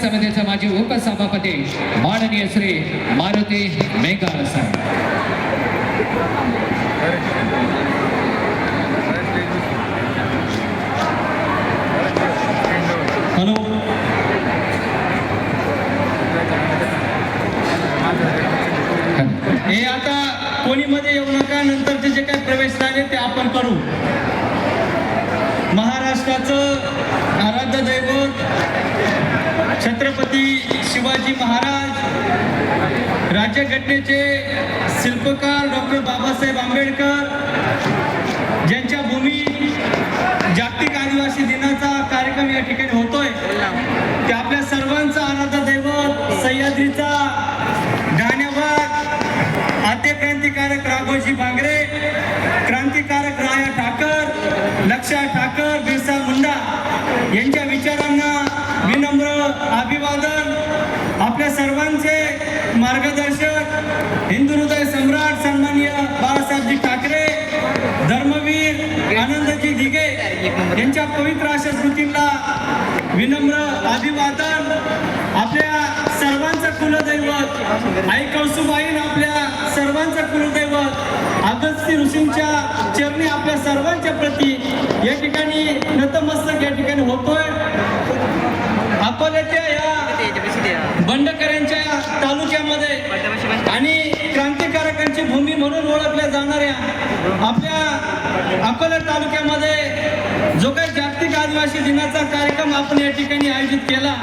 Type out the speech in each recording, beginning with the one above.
समितीचे माजी उपसभापती माननीय श्री मारुती मेघाळ साहेब. हॅलो. हे आता कोणी मध्ये येऊ नका नंतरचे जे काही प्रवेश झाले ते आपण करू. महाराष्ट्राचं आराध्य दैवत छत्रपती शिवाजी महाराज राज्यघटनेचे शिल्पकार डॉक्टर बाबासाहेब आंबेडकर ज्यांच्या भूमी जागतिक आदिवासी दिनाचा कार्यक्रम या ठिकाणी होतोय. ते आपल्या सर्वांचा आराधा दैवत सह्याद्रीचा गाण्याबाग आद्य क्रांतिकारक राघोजी बांगरे क्रांतिकारक राया ठाकर लक्षा ठाकर आपल्या सर्वांचे मार्गदर्शक हिंदू हृदय सम्राट सन्माननीय बाळासाहेबजी ठाकरे धर्मवीर आनंदजी दिघे यांच्या पवित्र अशा स्मृतींना विनम्र अभिवादन. आपल्या सर्वांचं कुलदैवत आई कौसुबाईन आपल्या सर्वांचं कुलदैवत अगस्ती ऋषींच्या चरणी आपल्या सर्वांच्या प्रती या ठिकाणी नतमस्तक या ठिकाणी होतोय. अकोल्याच्या या बंडकऱ्यांच्या तालुक्यामध्ये आणि क्रांतिकारकांची भूमी म्हणून ओळखल्या जाणाऱ्या आपल्या अकोला तालुक्यामध्ये जो काही जागतिक आदिवासी दिनाचा कार्यक्रम आपण या ठिकाणी आयोजित केला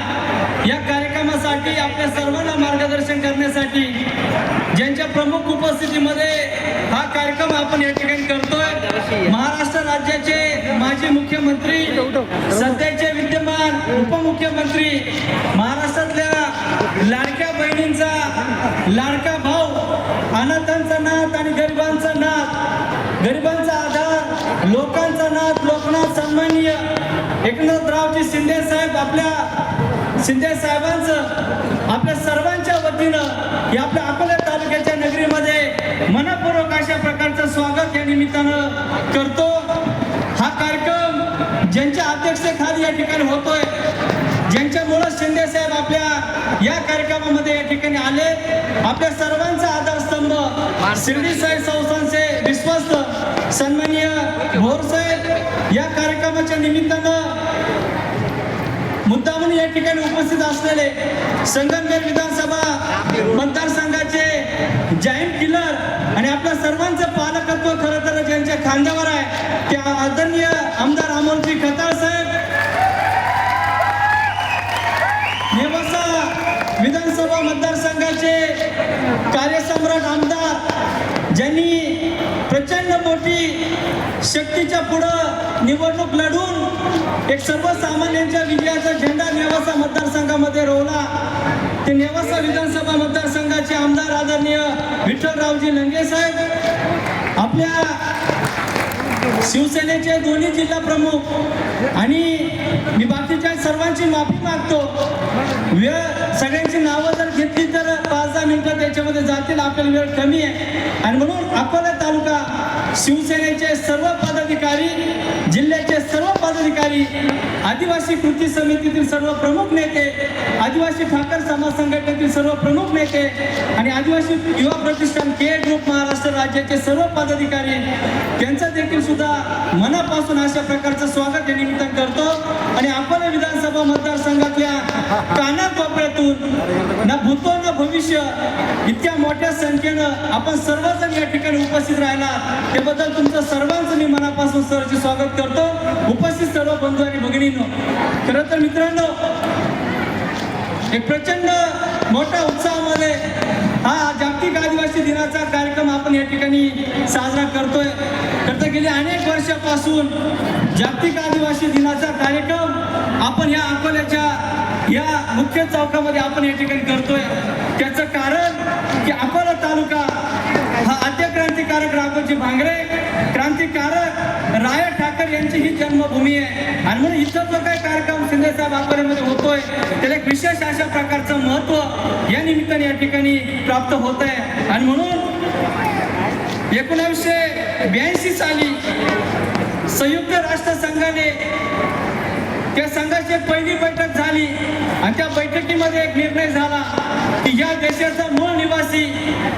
या कार्यक्रमासाठी आपल्या सर्वांना मार्गदर्शन करण्यासाठी ज्यांच्या प्रमुख उपस्थितीमध्ये हा कार्यक्रम आपण या ठिकाणी करतोय महाराष्ट्र राज्याचे माजी मुख्यमंत्री सध्याचे विद्यमान उपमुख्यमंत्री महाराष्ट्रातल्या लाडक्या बहिणींचा लाडका भाऊ अनाथांचा नाथ आणि गरिबांचा नाथ गरिबांचा आधार लोकांचा नाथ लोकनाथ सन्माननीय. एकनाथरावजी शिंदे साहेब आपल्या शिंदे साहेबांचं आपल्या सर्वांच्या वतीनं या आपल्या अकोला तालुक्याच्या नगरीमध्ये मनपूर्वक अशा प्रकारचं स्वागत या निमित्तानं करतो. हा कार्यक्रम ज्यांच्या अध्यक्षतेखाली या ठिकाणी होतोय ज्यांच्यामुळं शिंदे साहेब आपल्या या कार्यक्रमामध्ये या ठिकाणी आले आपल्या सर्वांचा आधारस्तंभ. शिर्डी साहेब संस्थांचे विश्वस्त सन्माननीय भोर साहेब या कार्यक्रमाच्या निमित्तानं मुद्दामून या ठिकाणी उपस्थित असलेले संगमनेर विधानसभा मतदारसंघाचे जाईंट किलर आणि आपल्या सर्वांचं पालकत्व खरं तर ज्यांच्या खांद्यावर आहे त्या आदरणीय आमदार अमोलजी खताळ साहेब शक्तीच्या पुढं निवडणूक लढून एक सर्वसामान्यांच्या विजयाचा झेंडा नेवासा मतदारसंघामध्ये रोवला. ते नेवासा विधानसभा मतदारसंघाचे आमदार आदरणीय विठ्ठलरावजी लंगे साहेब आपल्या शिवसेनेचे दोन्ही जिल्हा प्रमुख आणि मी बाकीच्या सर्वांची माफी मागतो. वेळ सगळ्यांची नावं जर घेतली तर पाच दहा मिनिटं त्याच्यामध्ये जातील. आपल्याला वेळ कमी आहे. आणि म्हणून अकोला तालुका शिवसेनेचे सर्व पदाधिकारी जिल्ह्याचे सर्व पदाधिकारी आदिवासी कृती समितीतील सर्व प्रमुख नेते आदिवासी ठाकर समाज संघटनेतील सर्व प्रमुख नेते आणि आदिवासी युवा प्रतिष्ठान के ग्रुप महाराष्ट्र राज्याचे सर्व पदाधिकारी त्यांचं देखील सुद्धा मनापासून अशा प्रकारचं स्वागत या निमित्तानं करतो. आणि अकोला विधानसभा मतदारसंघातल्या कानाकोपऱ्यातून ना भूतो ना भविष्य इतक्या मोठ्या संख्येनं आपण सर्वजण या ठिकाणी उपस्थित राहिला. त्याबद्दल तुमचं सर्वांचं मी मनापासून सरचे स्वागत करतो. उपस्थित सर्व बंधू आणि भगिनींनो. खरं तर मित्रांनो एक प्रचंड मोठ्या उत्साहामध्ये हा जागतिक आदिवासी दिनाचा कार्यक्रम आपण या ठिकाणी साजरा करतोय. करता तर गेली अनेक वर्षापासून जागतिक आदिवासी दिनाचा कार्यक्रम आपण या अकोल्याच्या या मुख्य चौकामध्ये आपण या ठिकाणी करतोय. त्याचं कारण की अकोला तालुका हा आद्य क्रांतिकारक राघोजी भांगरे क्रांतिकारक राया ठाकर यांची ही जन्मभूमी आहे. आणि म्हणून इथं जो काही कार्यक्रम शिंदे साहेब अकोल्यामध्ये होतोय त्याला एक विशेष अशा प्रकारचं महत्त्व या निमित्ताने या ठिकाणी प्राप्त होत आहे. आणि म्हणून एकोणावीसशे ब्याऐंशी साली संयुक्त राष्ट्र संघाने त्या संघाची पहिली बैठक झाली आणि त्या बैठकीमध्ये एक निर्णय झाला की या देशाचा मूळ निवासी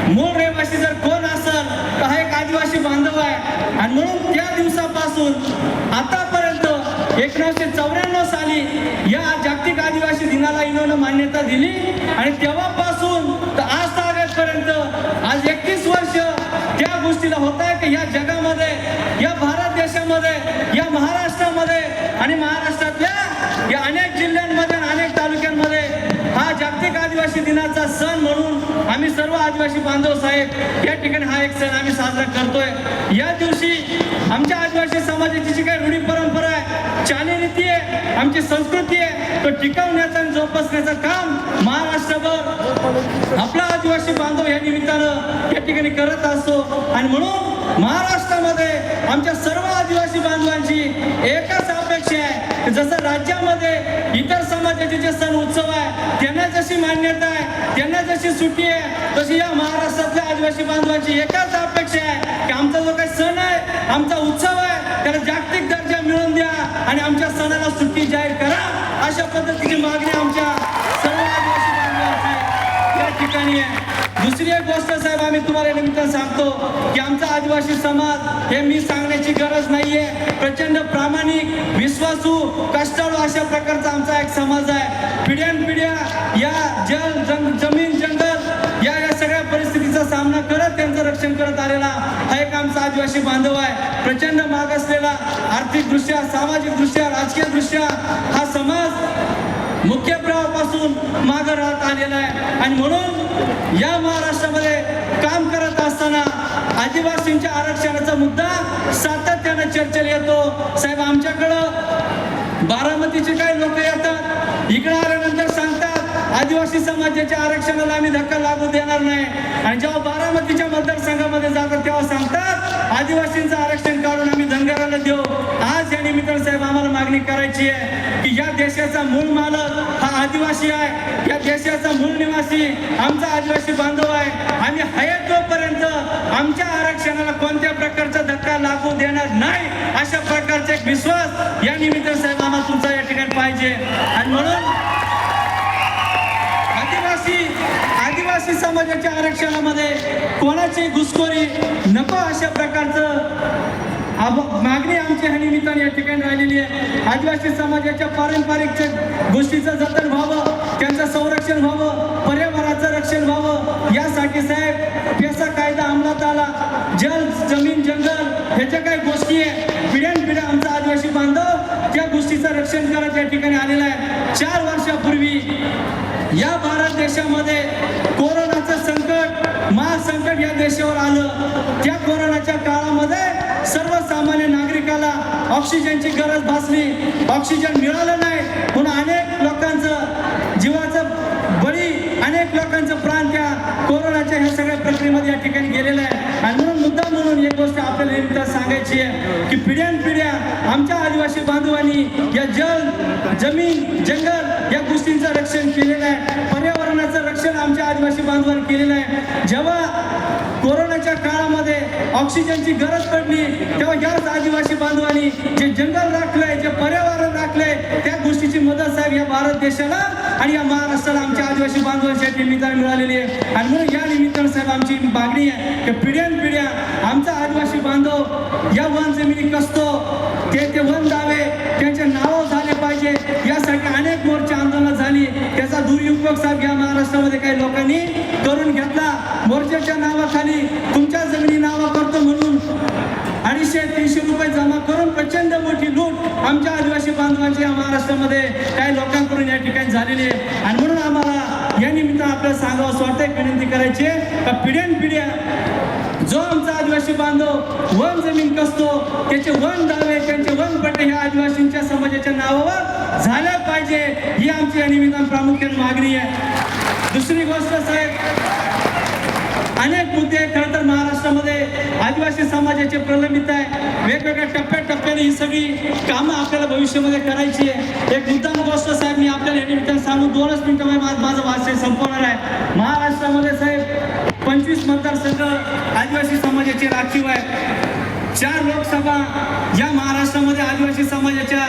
मूळ रहिवासी जर कोण असेल तर हा एक आदिवासी बांधव आहे आणि म्हणून त्या दिवसापासून आतापर्यंत एकोणीसशे चौऱ्याण्णव साली या जागतिक आदिवासी दिनाला इनोनं मान्यता दिली. आणि तेव्हापासून तर आज तारखेपर्यंत आज एकतीस वर्ष त्या गोष्टीला होत आहे की या जगामध्ये या भारत देशामध्ये या महाराष्ट्रामध्ये आणि महाराष्ट्रातल्या या अनेक जिल्ह्यांमध्ये आणि अनेक तालुक्यांमध्ये हा जागतिक आदिवासी दिनाचा सण म्हणून आम्ही सर्व आदिवासी बांधव साहेब या ठिकाणी हा एक सण आम्ही साजरा करतोय. या दिवशी आमच्या आदिवासी समाजाची जी काही रूढी परंपरा आहे चालीरीती आहे आमची संस्कृती आहे तो टिकवण्याचं आणि जोपासण्याचं काम महाराष्ट्रभर आपला आदिवासी बांधव या निमित्तानं या ठिकाणी करत असतो. आणि म्हणून महाराष्ट्रामध्ये आमच्या सर्व आदिवासी बांधवांची एकच अपेक्षा आहे की जसं राज्यामध्ये इतर समाजाचे जे सण उत्सव आहे त्यांना जशी मान्यता आहे त्यांना जशी सुट्टी आहे तशी या महाराष्ट्रातल्या आदिवासी बांधवांची एकच अपेक्षा आहे की आमचा जो काही सण आहे आमचा उत्सव आहे त्याला जागतिक दर्जा मिळवून द्या आणि आमच्या सणाला सुट्टी जाहीर करा अशा पद्धतीची मागणी आमच्या सर्व आदिवासी बांधवांची या ठिकाणी आहे. दुसरी एक गोष्ट साहेब आम्ही तुम्हाला निमित्त सांगतो की आमचा आदिवासी समाज हे मी सांगण्याची गरज नाहीये. प्रचंड प्रामाणिक विश्वासू कष्टाळू अशा प्रकारचा आमचा एक समाज आहे. पिढ्यानपिढ्या या जल जंग जमीन जंगल या या सगळ्या परिस्थितीचा सामना करत त्यांचं रक्षण करत आलेला हा एक आमचा आदिवासी बांधव आहे. प्रचंड माग असलेला आर्थिकदृष्ट्या सामाजिकदृष्ट्या राजकीयदृष्ट्या हा समाज मुख्य प्रवाहापासून मागं राहत आलेला आहे. आणि म्हणून या महाराष्ट्रामध्ये काम करत असताना आदिवासींच्या आरक्षणाचा मुद्दा सातत्यानं चर्चेला येतो. साहेब आमच्याकडं बारामतीचे काही लोक येतात? इकडं आल्यानंतर आदिवासी समाजाच्या आरक्षणाला आम्ही धक्का लागू देणार नाही. आणि जेव्हा बारामतीच्या मतदारसंघामध्ये जातात तेव्हा सांगतात आदिवासींचं आरक्षण काढून आम्ही धनगराला देऊ. आज या निमित्तानं साहेब आम्हाला मागणी करायची आहे की या देशाचा मूळ मालक हा आदिवासी आहे. या देशाचा मूळ निवासी आमचा आदिवासी बांधव आहे. आम्ही हयात तोपर्यंत आमच्या आरक्षणाला कोणत्या प्रकारचा धक्का लागू देणार नाही अशा प्रकारचा एक विश्वास या निमित्तानं साहेब आम्हाला तुमचा या ठिकाणी पाहिजे. आणि म्हणून आदिवासी समाजाच्या आरक्षणामध्ये कोणाची घुसखोरी नको अशा प्रकारचं मागणी आमची ह्या निमित्ताने या ठिकाणी राहिलेली आहे. आदिवासी समाजाच्या पारंपरिक गोष्टीचं जतन व्हावं त्यांचं संरक्षण व्हावं पर्यावरणाचं रक्षण व्हावं. यासाठी साहेब पेसा कायदा अंमलात आला. जल जमीन जंगल ह्याच्या काही गोष्टी आहे. पिढ्यानपिढ्या आमचा आदिवासी बांधव त्या गोष्टीचं रक्षण करत या ठिकाणी आलेला आहे. चार वर्षापूर्वी या भारत देशामध्ये कोरोनाचं संकट महासंकट या देशावर आलं. त्या कोरोनाच्या काळामध्ये सर्वसामान्य नागरिकाला ऑक्सिजनची गरज भासली. ऑक्सिजन मिळालं नाही. म्हणून अनेक लोकांना जीवाचं बळी अनेक लोकांचं प्राण त्या कोरोनाच्या ह्या सगळ्या प्रक्रियेमध्ये या ठिकाणी गेलेलं आहे. आणि म्हणून मुद्दा म्हणून एक गोष्ट आपल्याला नेमका सांगायची आहे की पिढ्यान पिढ्या आमच्या आदिवासी बांधवांनी या जल जमीन जंगल या गोष्टींचं रक्षण केलेलं आहे. पर्यावरणाचं रक्षण आमच्या आदिवासी बांधवांनी केलेलं आहे. जेव्हा कोरोनाच्या काळामध्ये ऑक्सिजनची गरज पडली तेव्हा याच आदिवासी बांधवांनी जे जंगल राखलंय जे पर्यावरण राखलंय त्या गोष्टीची मदत साहेब या भारत देशाला आणि या महाराष्ट्राला आमच्या आदिवासी बांधवांच्या निमित्ताने मिळालेली आहे. आणि म्हणून या निमित्तानं साहेब आमची मागणी आहे की पिढ्यान पिढ्या आमचा आदिवासी बांधव या वन जमिनी कसतो ते ते वन दावे त्यांचे नावं झाले पाहिजे. यासाठी अनेक मोर्चे आंदोलन झाली. त्याचा दुरुपयोग साहेब या महाराष्ट्रामध्ये काही लोकांनी करून घेतला. मोर्चाच्या नावाखाली तुमच्या जमिनी नावा करतो म्हणून दोनशे तीनशे रुपये जमा करून प्रचंड मोठी लूट आमच्या आदिवासी बांधवांची या महाराष्ट्रामध्ये काही लोकांकडून या ठिकाणी झालेली आहे. आणि म्हणून आम्हाला या निमित्तानं आपल्याला सांगावं असं वाटतं विनंती करायची आहे का पिढ्यान पिढ्या जो आमचा आदिवासी बांधव वन जमीन कसतो त्याचे वन दावे त्यांचे वन पट्टे ह्या आदिवासींच्या समाजाच्या नावावर झाल्या पाहिजे ही आमची या निमित्तानं प्रामुख्याने मागणी आहे. दुसरी गोष्ट साहेब अनेक मुद्दे खरं तर महाराष्ट्रामध्ये आदिवासी समाजाचे प्रलंबित आहे. वेगवेगळ्या टप्प्याटप्प्याने ही सगळी कामं आपल्याला भविष्यामध्ये करायची आहे. एक मुद्दाम गोष्ट साहेब मी आपल्याला या निमित्तानं सांगू. दोनच मिनिटामध्ये माझं माझं भाष्य संपवणार आहे. महाराष्ट्रामध्ये साहेब पंचवीस मतदारसंघ आदिवासी समाजाचे राखीव आहे चार लोकसभा या महाराष्ट्रामध्ये आदिवासी समाजाच्या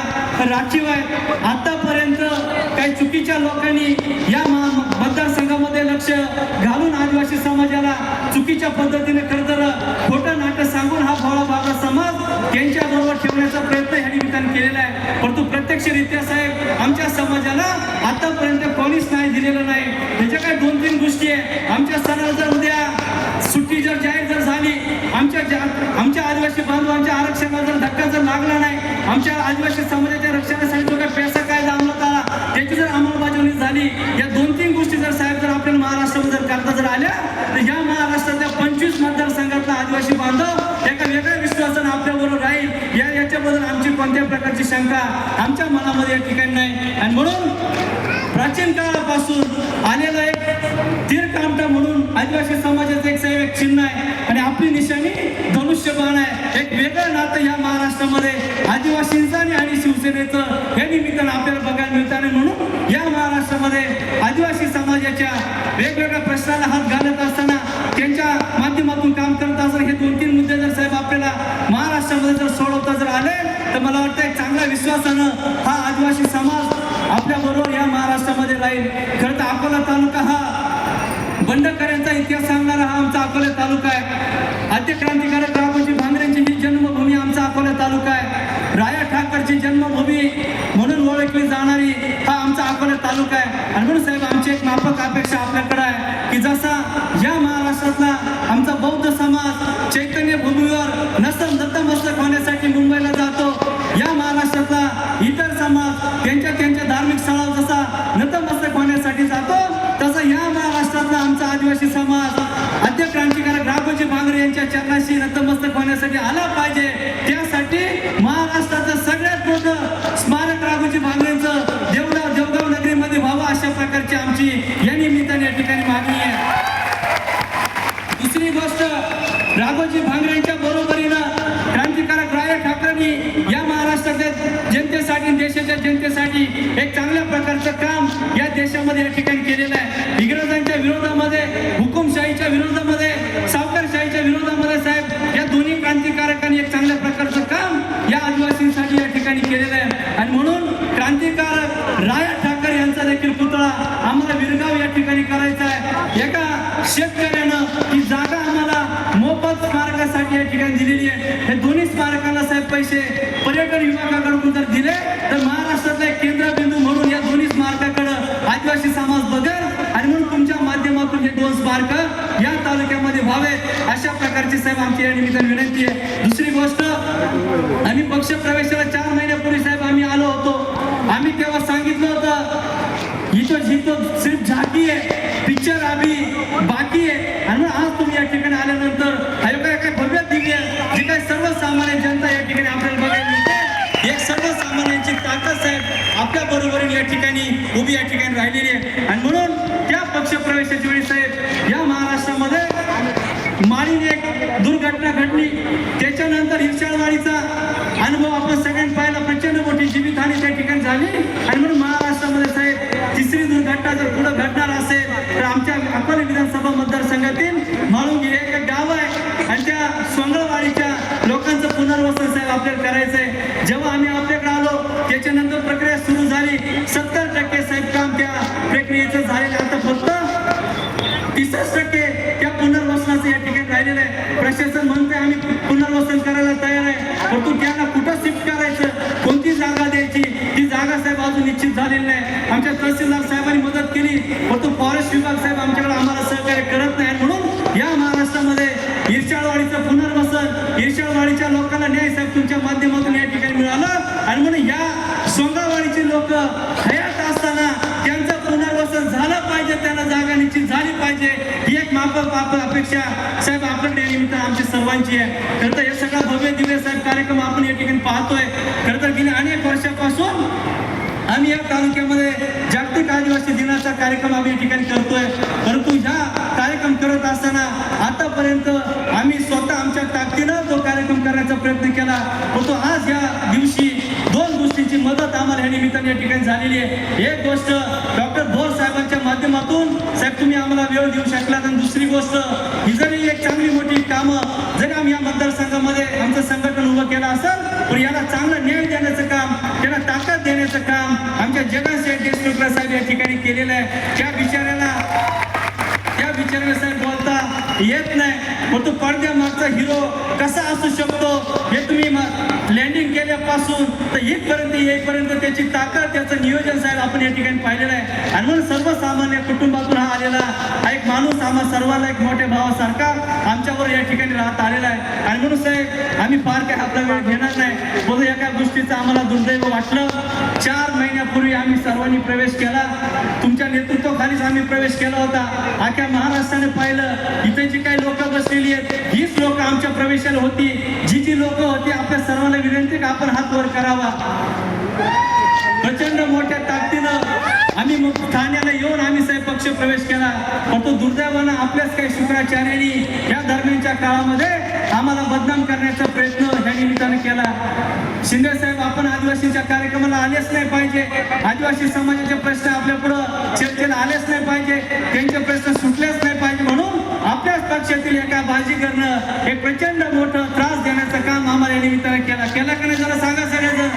राखीव आहेत आतापर्यंत काही चुकीच्या लोकांनी या मतदारसंघामध्ये लक्ष घालून आदिवासी समाजाला चुकीच्या पद्धतीने खरं तर खोटं नाटक सांगून हा भोळा बाबा समाज त्यांच्याबरोबर ठेवण्याचा प्रयत्न ह्या निमित्ताने केलेला आहे. परंतु प्रत्यक्षरित्या साहेब आमच्या समाजाला आतापर्यंत कोणीच नाही दिलेलं नाही. त्याच्या काय दोन तीन गोष्टी आहे. आमच्या सणाला जर उद्या सुट्टी जर जाहीर जर झाली आमच्या जा- आमच्या आदिवासी बांधवांच्या आरक्षणाला धक्का जर लागला नाही आमच्या आदिवासी समाजाच्या रक्षणासाठी जो काही आमची कोणत्या प्रकारची शंका आमच्या मनामध्ये या ठिकाणी नाही. आणि म्हणून प्राचीन काळापासून आलेला एक तीर्थ आमटा म्हणून आदिवासी समाजाचं एक साहेब एक चिन्ह आहे. आणि आपली निशाणी धनुष्यबाण आहे. एक वेगळं नातं या महाराष्ट्रामध्ये आदिवासींचं आणि शिवसेनेचं या निमित्तानं आपल्याला बघायला मिळतं. आणि म्हणून या महाराष्ट्रामध्ये आदिवासी समाजाच्या वेगवेगळ्या प्रश्नाला हात घालत असताना त्यांच्या माध्यमातून काम करत असताना हे दोन तीन मुद्दे जर साहेब आपल्याला महाराष्ट्रामध्ये जर सोडवता जर आले तर मला वाटतं एक चांगल्या विश्वासानं हा आदिवासी समाज आपल्या बरोबर या महाराष्ट्रामध्ये राहील. खरं तर अकोला तालुका हा बंडकऱ्यांचा इतिहास सांगणारा हा आमचा अकोला तालुका आहे. आद्य क्रांतिकारक रामोजी भांगरेंची ही जन्मभूमी आमचा अकोला तालुका आहे. राया ठाकरची जन्मभूमी म्हणून ओळखली जाणारी हा आमचा अकोला तालुका आहे. आणि म्हणून साहेब आमची एक माफक अपेक्षा आपल्याकडे आहे की जसा या महाराष्ट्रातला आमचा बौद्ध समाज चैतन्य भूमीवर नसम नतमस्तक होण्यासाठी मुंबईला जातो या महाराष्ट्रातला इतर समाज त्यांच्या त्यांच्या धार्मिक स्थळावर जसा नतमस्तक होण्यासाठी जातो. तसं या महाराष्ट्रातला आमचा आदिवासी समाज आद्य क्रांतिकारक राघोजी भांगरे यांच्या चरणाशी नतमस्तक होण्यासाठी आला पाहिजे. त्यासाठी महाराष्ट्रात या देशामध्ये या ठिकाणी केलेलं आहे. इंग्रजांच्या विरोधामध्ये हुकुमशाहीच्या विरोधामध्ये सावकारशाहीच्या विरोधामध्ये साहेब या दोन्ही क्रांतिकारकांनी एक चांगल्या प्रकारचं काम या आदिवासींसाठी या ठिकाणी केलेलं आहे. आणि म्हणून क्रांतिकारक राया ठाकरे यांचा देखील पुतळा आम्हाला विरगाव या ठिकाणी करायचा आहे. एका शेतकऱ्यानं ही जागा आम्हाला मोफत मार्गासाठी या ठिकाणी दिलेली आहे. हे दोन्ही व्हावेत साहेब आमची या निमित्ताने विनंती आहे. दुसरी गोष्ट आम्ही पक्ष प्रवेशाला चार महिन्यापूर्वी साहेब आम्ही आलो होतो. आम्ही तेव्हा सांगितलं होतं इथं जिथं सिर्फ झाकी आहे पिक्चर आम्ही बाकी आहे. आणि आज तुम्ही या ठिकाणी आल्यानंतर हा काय काय भव्य आहे? जी काय सर्वसामान्य जनता या ठिकाणी आपल्याला बघायला मिळते. एक सर्वसामान्यांची ताकद साहेब आपल्या बरोबरीने या ठिकाणी उभी या ठिकाणी राहिलेली आहे. आणि म्हणून त्या पक्ष प्रवेशाच्या वेळी साहेब या महाराष्ट्रामध्ये माळीने एक दुर्घटना घडली त्याच्यानंतर हिरशाळवाडीचा अनुभव आपण सगळ्यांनी पाहिला. प्रचंड मोठी जीवितहानी त्या ठिकाणी झाली. आणि म्हणून महाराष्ट्रामध्ये साहेब तिसरी दुर्घटना जर पुढे घडणार असेल तर आमच्या अकोले विधानसभा मतदारसंघातील म्हाळुंगी हे एक गाव आहे. आणि त्या सोंगळवाडीच्या लोकांचं पुनर्वसन साहेब आपल्याला करायचं आहे जेव्हा आम्ही आपल्याकडे आलो त्याच्यानंतर प्रक्रिया सुरू झाली. सत्तर टक्के साहेब काम त्या प्रक्रियेचं झालेलं आता फक्त तीसच टक्के त्या पुनर्वसनाचं या ठिकाणी राहिलेलं आहे प्रशासन म्हणते आम्ही पुनर्वसन करायला तयार आहे परंतु त्यांना कुठं शिफ्ट करायचं. कोणती जागा द्यायची? ती जागा साहेब अजून निश्चित झालेली नाही. आमच्या तहसीलदार साहेबांनी मदत केली. परंतु फॉरेस्ट विभाग साहेब आमच्याकडे आम्हाला सहकार्य करत नाही. म्हणून या महाराष्ट्रामध्ये ईर्षाळवाडीचं पुनर्वसन ईर्षाळवाडीच्या लोकांना न्याय साहेब तुमच्या माध्यमातून या ठिकाणी मिळालं. आणि म्हणून या सोंगावाडीचे लोक हयात असताना त्यांचं पुनर्वसन झालं पाहिजे त्यांना जागा निश्चित झाली पाहिजे. ही माफक आप- अपेक्षा. साहेब आपल्याकडे निमित्त आमची सर्वांची आहे. खरं तर हे सगळा भव्य दिव्य साहेब कार्यक्रम आपण या ठिकाणी पाहतोय. खरं तर गेल्या अनेक वर्षापासून आम्ही या तालुक्यामध्ये जागतिक आदिवासी दिनाचा कार्यक्रम आम्ही या ठिकाणी करतोय. परंतु ह्या कार्यक्रम करत असताना आतापर्यंत आम्ही स्वतः आमच्या ताकदीनं तो कार्यक्रम करण्याचा प्रयत्न केला परंतु आज या दिवशी दोन गोष्टींची मदत आम्हाला या निमित्ताने या ठिकाणी झालेली आहे. एक गोष्ट डॉक्टर भोर साहेबांच्या माध्यमातून साहेब तुम्ही आम्हाला वेळ देऊ शकलात. आणि दुसरी गोष्ट ही जरी एक चांगली मोठी कामं जरी आम्ही या मतदारसंघामध्ये आमचं संघटन उभं केलं असेल पण याला चांगलं न्याय देण्याचं काम त्याला ताकद देण्याचं काम आमच्या जगनशेठ देशमुख साहेब या ठिकाणी केलेलं आहे. त्या बिचाऱ्याला त्या साहेब बोलता येत नाही. तो पडद्यामागचा हिरो कसा असू शकतो हे तुम्ही लँडिंग केल्यापासून तर इथपर्यंत येईपर्यंत त्याची ताकद त्याचं नियोजन साहेब आपण या ठिकाणी पाहिलेलं आहे. आणि म्हणून सर्वसामान्य कुटुंबातून हा आलेला हा एक माणूस आम्हा सर्वांना एक मोठ्या भावासारखा आमच्यावर या ठिकाणी राहत आलेला आहे. आणि म्हणून साहेब आम्ही फार काही आपला वेळ घेणार नाही. बोलू एका गोष्टीचं आम्हाला दुर्दैव वाटलं. चार महिन्यापूर्वी आम्ही सर्वांनी प्रवेश केला. तुमच्या नेतृत्वाखालीच आम्ही प्रवेश केला होता. अख्या महाराष्ट्राने पाहिलं. इथे जी काही लोक बसलेली आहेत हीच लोक आमच्या प्रवेशाला होती. जी जी लोक होती आपल्या सर्वांना विनंती का आपण हात वर करावा. प्रचंड मोठ्या ताकदीनं आम्ही मग ठाण्याला येऊन आम्ही साहेब पक्ष प्रवेश केला. पण तो दुर्दैवानं आपल्याच काही शुक्राचार्यांनी या दरम्यानच्या काळामध्ये आम्हाला बदनाम करण्याचा प्रयत्न या निमित्तानं केला. शिंदे साहेब आपण आदिवासींच्या कार्यक्रमाला आलेच नाही पाहिजे. आदिवासी समाजाचे प्रश्न आपल्या पुढं चर्चेला आलेच नाही पाहिजे. त्यांचे प्रश्न सुटलेच नाही पाहिजे म्हणून आपल्याच पक्षातील एका बाजीकरनं हे प्रचंड मोठं त्रास देण्याचं काम आम्हाला या निमित्तानं केला. केला का नाही जरा सांगा सगळ्याजण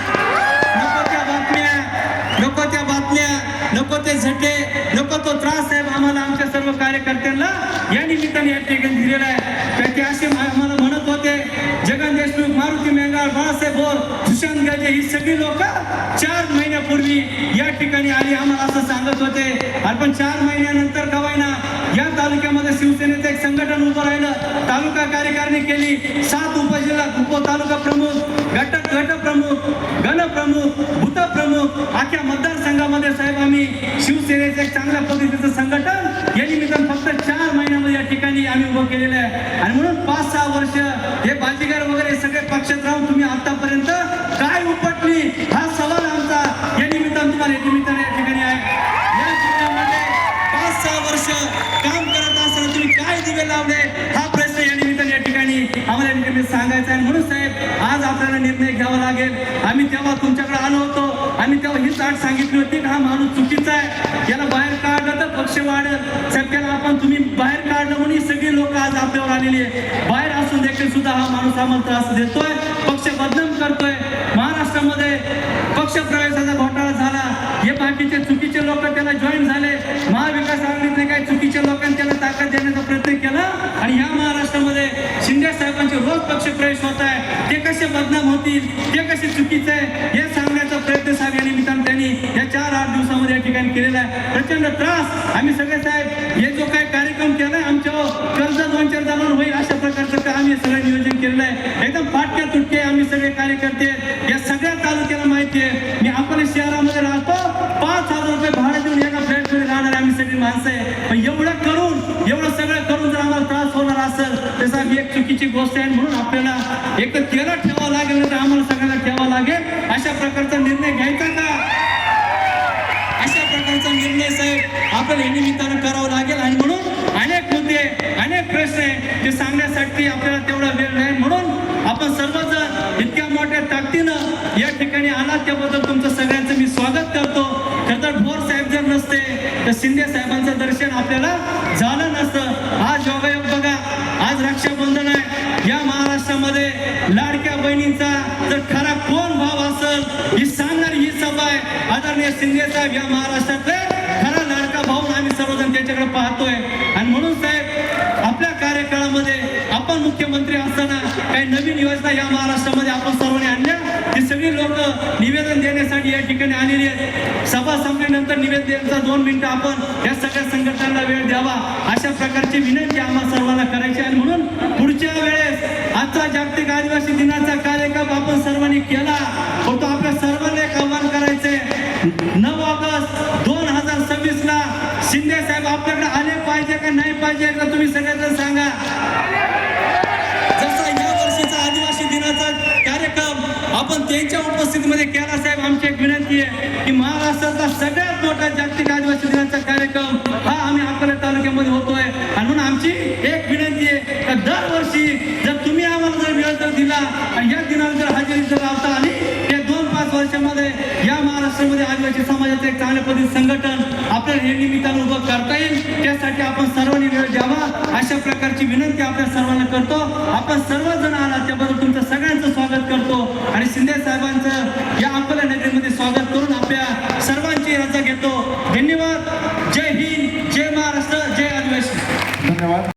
नको त्या बातम्या. नको त्या बातम्या. नको ते झटे नको तो त्रास साहेब आम्हाला आमच्या सर्व कार्यकर्त्यांना या निमित्ताने या ठिकाणी दिलेला आहे. तर ते असे आम्हाला म्हणत होते जगन देशमुख मारुती मेंगाळ बाळासाहेब बोर सुशांत गजे ही सगळी लोक चार महिन्यापूर्वी या ठिकाणी आली. आम्हाला असं सांगत होते. आणि पण चार महिन्यानंतर कवायना या तालुक्यामध्ये शिवसेनेचं एक संघटन उभं राहिलं. तालुका कार्यकारिणी केली. सात उपजिल्हा उप तालुका प्रमुख गट गट प्रमुख गणप्रमुख भूत प्रमुख मतदारसंघामध्ये साहेब आम्ही शिवसेनेचं एक चांगल्या पद्धतीचं संघटन. या निमित्तानं फक्त चार महिन्यामध्ये या ठिकाणी आम्ही उभं केलेलं आहे. आणि म्हणून पाच सहा वर्ष हे बाजीगार वगैरे सगळे पक्षात राहून तुम्ही आतापर्यंत काय उपटली? हा सवाल आमचा. या निमित्तानं तुम्हाला या निमित्ताने लागेल आम्ही तेव्हा तुमच्याकडे आलो होतो. आम्ही तेव्हा हीच आठ सांगितली होती की हा माणूस चुकीचा आहे. याला बाहेर काढलं तर पक्ष वाढेल. साहेब आपण तुम्ही बाहेर काढलं म्हणून ही सगळी लोक आज आपल्यावर आलेली आहे बाहेर असून देखील सुद्धा हा माणूस आम्हाला त्रास देतोय. पक्ष बदनाम करतोय. महाराष्ट्रामध्ये पक्ष प्रवेशाचा झाला बाकीचे चुकीचे लोक त्याला जॉईन झाले. महाविकास आघाडीतले काही चुकीच्या लोकांनी त्याला ताकद देण्याचा प्रयत्न केला आणि या महाराष्ट्रामध्ये शिंदे साहेबांचे रोज पक्ष प्रवेश होत आहे. ते कसे बदनाम होतील? ते कसे चुकीचे आहे? हे सांगण्याचा प्रयत्न साहेब या निमित्तानं त्यांनी या चार आठ दिवसामध्ये या ठिकाणी केलेला आहे. प्रचंड त्रास. आम्ही सगळे साहेब हे जो काही कार्यक्रम केला आमच्या कर्ज दोन चार जणांवर होईल अशा प्रकारचं काम हे सगळं नियोजन केलेलं आहे? एकदम फाटक्या तुटके आम्ही सगळे कार्यकर्ते या सगळ्या तालुक्याला माहिती आहे. मी आपण शहरामध्ये राहतो. पाच हजार रुपये भाडं देऊन एका फ्लॅटमध्ये राहणारे आम्ही सगळी माणसं आहे. पण एवढं करून एवढं सगळं करून जर आम्हाला त्रास होणार असेल तर साहेब एक चुकीची गोष्ट आहे म्हणून आपल्याला एक तर त्याला ठेवावं लागेल तर आम्हाला सगळ्यांना ठेवावं लागेल. अशा प्रकारचा निर्णय घ्यायचा का? अशा प्रकारचा निर्णय साहेब आपल्याला या निमित्तानं करावं लागेल. आणि म्हणून अनेक मुद्दे अनेक प्रश्न आहे ते सांगण्यासाठी आपल्याला तेवढा वेळ नाही. म्हणून आपण सर्वजण इतक्या मोठ्या ताकदीनं या ठिकाणी आला त्याबद्दल तुमचं सगळ्यांचं मी स्वागत करतो खरं तर भोर साहेब जर नसते तर शिंदे साहेबांचं दर्शन आपल्याला झालं नसतं. आज योगायोग बघा आज रक्षाबंधन आहे. या महाराष्ट्रामध्ये लाडक्या बहिणींचा जर खरा कोण भाव असेल ही सांगणारी ही सभा आहे. आदरणीय शिंदे साहेब या महाराष्ट्रातले खरा लाडका भाऊ आम्ही सर्वजण त्याच्याकडे पाहतोय. आणि म्हणून साहेब आपल्या कार्यकाळामध्ये आपण मुख्यमंत्री असताना काही नवीन योजना या महाराष्ट्रामध्ये आपण सर्वांनी आणल्या. ही सगळी लोक निवेदन देण्यासाठी या ठिकाणी आलेली आहेत. सभा संपल्यानंतर निवेदन द्यायचा दोन मिनिटं आपण या सगळ्या संघटनांना वेळ द्यावा. अशा प्रकारची विनंती आम्हा सर्वांना करायची आणि म्हणून पुढच्या वेळेस आजचा जागतिक आदिवासी दिनाचा कार्यक्रम आपण सर्वांनी केला. पण तो आपल्या सर्वांना एक आव्हान करायचंय. नऊ ऑगस्ट दोन हजार सव्वीस ला शिंदे साहेब आपल्याकडे आले पाहिजे का नाही पाहिजे का तुम्ही सगळ्यांना सांगा. आपण त्यांच्या उपस्थितीमध्ये केला साहेब आमची एक विनंती आहे की महाराष्ट्राचा सगळ्यात मोठा जागतिक आदिवासी दिनाचा कार्यक्रम हा आम्ही अकोला तालुक्यामध्ये होतोय. आणि म्हणून आमची एक विनंती आहे का दरवर्षी जर तुम्ही आम्हाला जर वेळ जर दिला आणि या दिनाला जर हजेरी जर लावता आणि या दोन पाच वर्षामध्ये या महाराष्ट्रामध्ये आदिवासी समाजाचं एक चांगल्या पद्धतीचं संघटन आपल्याला हे निमित्तानं उभं करता येईल. त्यासाठी आपण सर्वांनी वेळ द्यावा. अशा प्रकारची विनंती आपल्या सर्वांना करतो. आपण सर्वजण आला त्याबद्दल तुमचं सगळ्यांचं स्वागत करतो. आणि शिंदे साहेबांचं या अकोला नगरीमध्ये स्वागत करून आपल्या सर्वांची रजा घेतो.